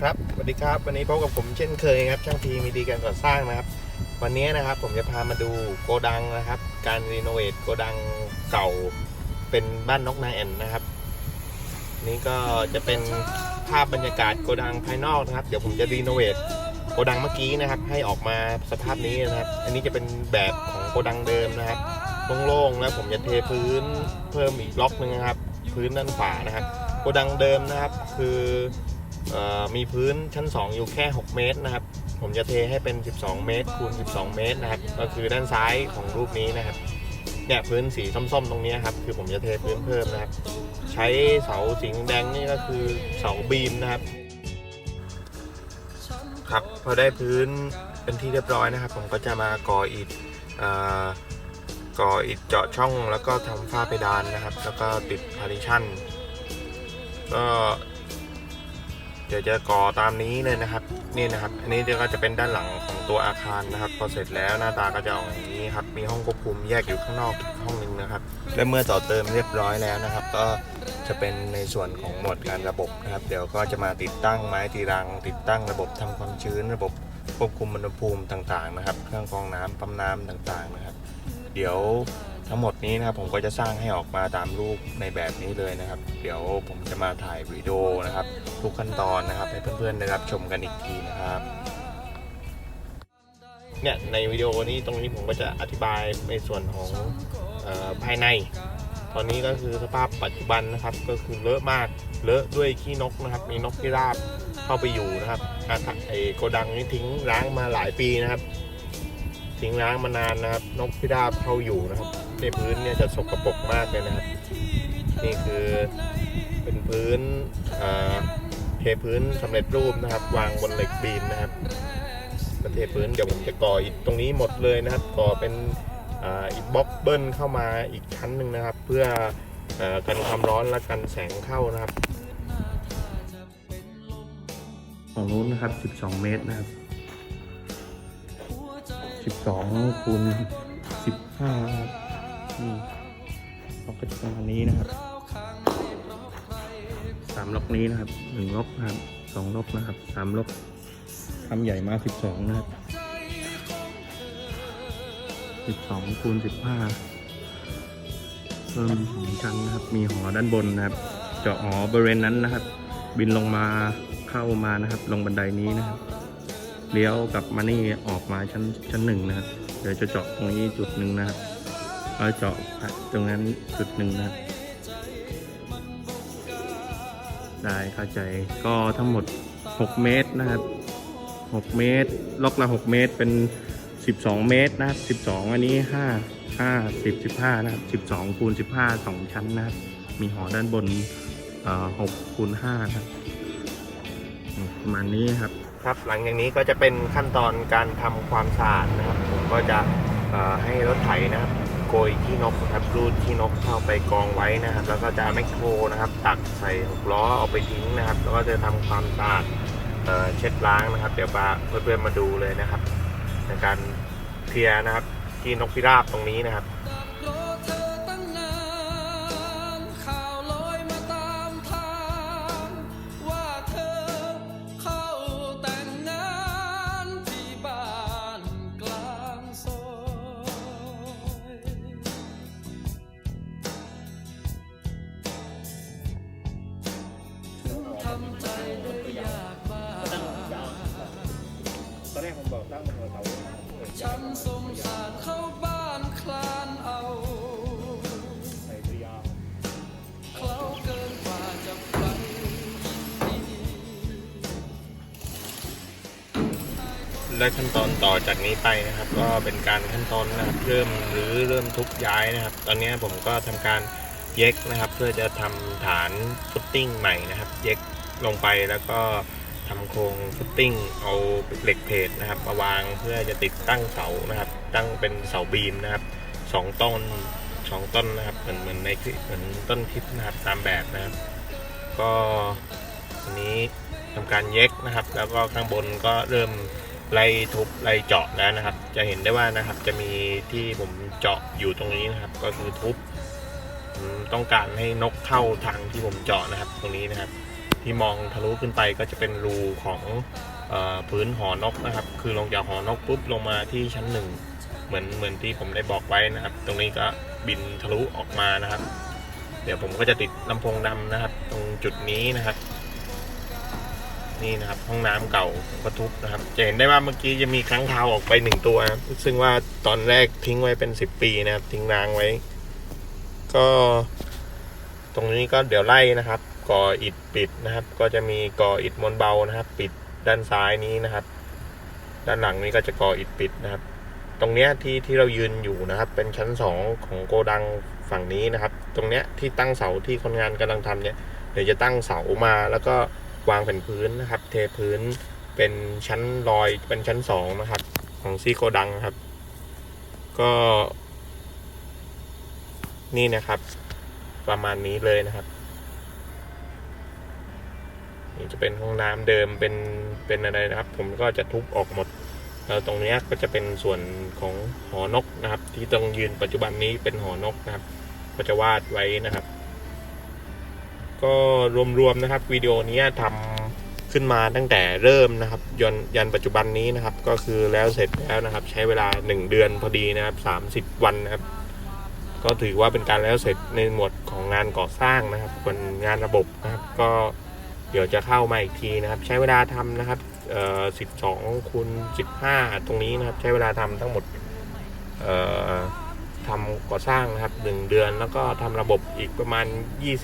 ครับ สวัสดีครับ วันนี้พบกับผมเช่นเคยครับ ช่างทีมีดีการก่อสร้างนะครับ วันนี้นะครับผมจะพามาดูโกดังนะครับ การรีโนเวทโกดังเก่าเป็นบ้านนกนางแอ่นนะครับ นี่ก็จะเป็นภาพบรรยากาศโกดังภายนอกนะครับ เดี๋ยวผมจะรีโนเวทโกดังเมื่อกี้นะครับ ให้ออกมาสภาพนี้นะครับ อันนี้จะเป็นแบบของโกดังเดิมนะครับ โล่งๆ แล้วผมจะเทพื้นเพิ่มอีกล็อกหนึ่งนะครับ พื้นด้านขวานะครับ โกดังเดิมนะครับ คือ มีพื้นชั้น 2 อยู่แค่ 6 เมตรนะครับ ผมจะเทให้เป็น 12 เมตรคูณ 12 เมตรนะครับ ก็คือด้านซ้ายของรูปนี้นะครับเนี่ยพื้นสีส้มๆตรงนี้ครับ คือผมจะเทพื้นเพิ่มนะครับ ใช้เสาสีแดงนี่ก็คือเสาบีมนะครับ ครับพอได้พื้นเป็นที่เรียบร้อยนะครับ ผมก็จะมาก่ออิฐก่ออิฐเจาะช่องแล้วก็ทำฝ้าเพดานนะครับ แล้วก็ติดพาริชันก็ เดี๋ยวจะก่อตามนี้เลยนะครับ นี่นะครับ อันนี้ก็จะเป็นด้านหลังของตัวอาคารนะครับ พอเสร็จแล้วหน้าตาก็จะออกอย่างนี้ครับ มีห้องควบคุมแยกอยู่ข้างนอกห้องหนึงนะครับ และเมื่อต่อเติมเรียบร้อยแล้วนะครับ ก็จะเป็นในส่วนของหมวดงานระบบนะครับ เดี๋ยวก็จะมาติดตั้งไม้ตีรัง ติดตั้งระบบทำความชื้น ระบบควบคุมอุณหภูมิต่างๆนะครับ เครื่องกรองน้ำปั๊มน้ำต่างๆนะครับ เดี๋ยว ทั้งหมดนี้นะครับผมก็จะสร้างให้ออกมาตามรูปในแบบนี้เลยนะครับ เดี๋ยวผมจะมาถ่ายวิดีโอนะครับ ทุกขั้นตอนนะครับ ให้เพื่อนๆได้รับชมกันอีกทีนะครับเนี่ยในวิดีโอนี้ตรงนี้ผมก็จะอธิบายในส่วนของออภายใน ตอนนี้ก็คือสภาพปัจจุบันนะครับ ก็คือเลอะมากเลอะด้วยขี้นกนะครับ มีนกพิราบเข้าไปอยู่นะครับอาไอโกดังนี้ทิ้งร้างมาหลายปีนะครับ ทิ้งร้างมานานนะครับ นกพิราบเข้าอยู่นะครับ ในพื้นเนี่ยจะสกปรกมากเลยนะครับ นี่คือเป็นพื้นเอ่อเทพื้นสำเร็จรูปนะครับ วางบนเหล็กบีมนะครับมาเทพื้นเดี๋ยวผมจะก่ออิฐตรงนี้หมดเลยนะครับ ก่อเป็นอิฐบล็อกเบิ้ลเข้ามาอีกชั้นหนึ่งนะครับ เพื่อเอ่อกันความร้อนและกันแสงเข้านะครับฝั่งนู้นนะครับ 12 เมตรนะครับ 12คูณ15ครับ นี่ล็อกก็จะประมาณนี้นะครับสามล็อกนี้นะครับหนึ่งล็อกนะครับสองล็อกนะครับสามล็อกทำใหญ่มาก12นะครับ12คูณ15เพิ่มสองชั้นนะครับ มีหอด้านบนนะครับ เจาะหอบริเวณนั้นนะครับ บินลงมาเข้ามานะครับ ลงบันไดนี้นะครับเลี้ยวกลับมานี่ออกมาชั้นชั้นหนึ่งนะครับ เดี๋ยวจะเจาะตรงนี้จุดหนึ่งนะครับ แล้วเจาะตรงนั้นจุดหนึ่งนะได้เข้าใจก็ทั้งหมด 6 เมตรนะครับ 6 เมตร ล็อกละ 6 เมตรเป็น 12 เมตรนะครับ12 อันนี้ 5 5 10 15 นะครับ 12คูณ15 2 ชั้นนะครับ มีหอด้านบนเอ่อ6คูณ5นะครับประมาณนี้ครับ ครับหลังจากนี้ก็จะเป็นขั้นตอนการทำความสะอาดนะครับ ผมก็จะให้รถไถนะครับ โกยที่นกครับรูดที่นกเข้าไปกองไว้นะครับ แล้วก็จะแมคโครนะครับ ตักใส่หกล้อเอาไปทิ้งนะครับ แล้วก็จะทำความสะอาดเช็ดล้างนะครับ เดี๋ยวปาเพื่อนๆมาดูเลยนะครับ ในการเคลียร์นะครับ ที่นกพิราบตรงนี้นะครับ ฉันสงสารเข้าบ้านคลานเอาใส่ยาเขาเกินกว่าจะไปและขั้นตอนต่อจากนี้ไปนะครับ ก็เป็นการขั้นตอนนะครับเริ่มหรือเริ่มทุบย้ายนะครับ ตอนนี้ผมก็ทำการเย็กนะครับ เพื่อจะทำฐานฟุตติ้งใหม่นะครับ เย็กลงไปแล้วก็ ทำโครงฟุตติ้งเอาเหล็กเพจนะครับมาวางเพื่อจะติดตั้งเสานะครับ ตั้งเป็นเสาบีมนะครับสองต้นสองต้นนะครับเหมือนเหมือนในเหมือนต้นคลิปนะครับตามแบบนะครับ ก็อันนี้ทำการเย็กนะครับ แล้วก็ข้างบนก็เริ่มไล่ทุบไล่เจาะแล้วนะครับ จะเห็นได้ว่านะครับจะมีที่ผมเจาะอยู่ตรงนี้นะครับ ก็คือทุบต้องการให้นกเข้าทางที่ผมเจาะนะครับ ตรงนี้นะครับ ที่มองทะลุขึ้นไปก็จะเป็นรูของอพื้นหอนกนะครับ คือลงจากหอนกปุ๊บลงมาที่ชั้นหนึ่งเหมือนเหมือนที่ผมได้บอกไว้นะครับ ตรงนี้ก็บินทะลุออกมานะครับ เดี๋ยวผมก็จะติดลำโพงดำนะครับ ตรงจุดนี้นะครับ นี่นะครับห้องน้ำเก่าผมก็ทุบนะครับ จะเห็นได้ว่าเมื่อกี้จะมีค้างคาวออกไปหนึ่งตัวนะครับซึ่งว่าตอนแรกทิ้งไว้เป็นสิบปีนะครับ ทิ้งรางไว้ ก็ ตรงนี้ก็เดี๋ยวไล่นะครับ ก่ออิฐปิดนะครับ ก็จะมีก่ออิฐมวลเบานะครับ ปิดด้านซ้ายนี้นะครับ ด้านหลังนี้ก็จะก่ออิฐปิดนะครับ ตรงเนี้ยที่ที่เรายืนอยู่นะครับ เป็นชั้นสองของโกดังฝั่งนี้นะครับ ตรงเนี้ยที่ตั้งเสาที่คนงานกำลังทำเนี่ยเดี๋ยวจะตั้งเสามาแล้วก็วางแผ่นพื้นนะครับ เทพื้นเป็นชั้นลอยเป็นชั้นสองนะครับ ของซีโกดังครับ ก็ นี่นะครับ ประมาณนี้เลยนะครับ จะเป็นห้องน้ำเดิมเป็นเป็นอะไรนะครับ ผมก็จะทุบออกหมด แล้วตรงนี้ก็จะเป็นส่วนของหอนกนะครับ ที่ตรงยืนปัจจุบันนี้เป็นหอนกนะครับ ก็จะวาดไว้นะครับ ก็รวมๆนะครับวิดีโอนี้ทำขึ้นมาตั้งแต่เริ่มนะครับยันยันปัจจุบันนี้นะครับ ก็คือแล้วเสร็จแล้วนะครับ ใช้เวลา 1 เดือนพอดีนะครับ 30 วันนะครับ ก็ถือว่าเป็นการแล้วเสร็จในหมวดของงานก่อสร้างนะครับเป็นงานระบบนะครับ ก็ เดี๋ยวจะเข้ามาอีกทีนะครับ ใช้เวลาทำนะครับเอ่อ12คูณ15 ตรงนี้นะครับ ใช้เวลาทำทั้งหมดเอ่อทำก่อสร้างนะครับ 1 เดือนแล้วก็ทำระบบอีกประมาณ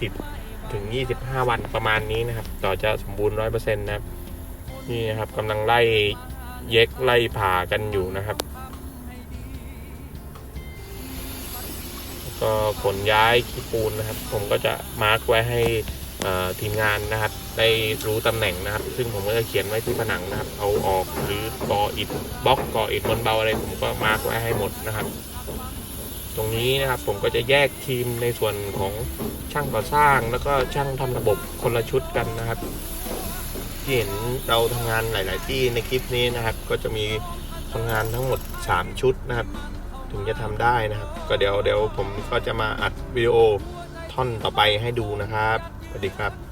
20 ถึง 25 วันประมาณนี้นะครับ ต่อจะสมบูรณ์ 100%นะครับ นี่นะครับกำลังไล่เย็กไล่ผ่ากันอยู่นะครับ ก็ขนย้ายขี้ปูนนะครับ ผมก็จะมาร์กไว้ให้ทีมงานนะครับ ได้รู้ตำแหน่งนะครับ ซึ่งผมก็จะเขียนไว้ที่ผนังนะครับ เอาออกหรือก่ออิฐบล็อกก่ออิฐบนเบาอะไรผมก็มาร์กไว้ให้หมดนะครับ ตรงนี้นะครับผมก็จะแยกทีมในส่วนของช่างก่อสร้าง แล้วก็ช่างทำระบบคนละชุดกันนะครับที่เห็นเราทำงานหลาย ๆ ที่ในคลิปนี้นะครับ ก็จะมีทำงานทั้งหมด 3 ชุดนะครับ ถึงจะทำได้นะครับ ก็เดี๋ยวเดี๋ยวผมก็จะมาอัดวิดีโอท่อนต่อไปให้ดูนะครับสวัสดีครับ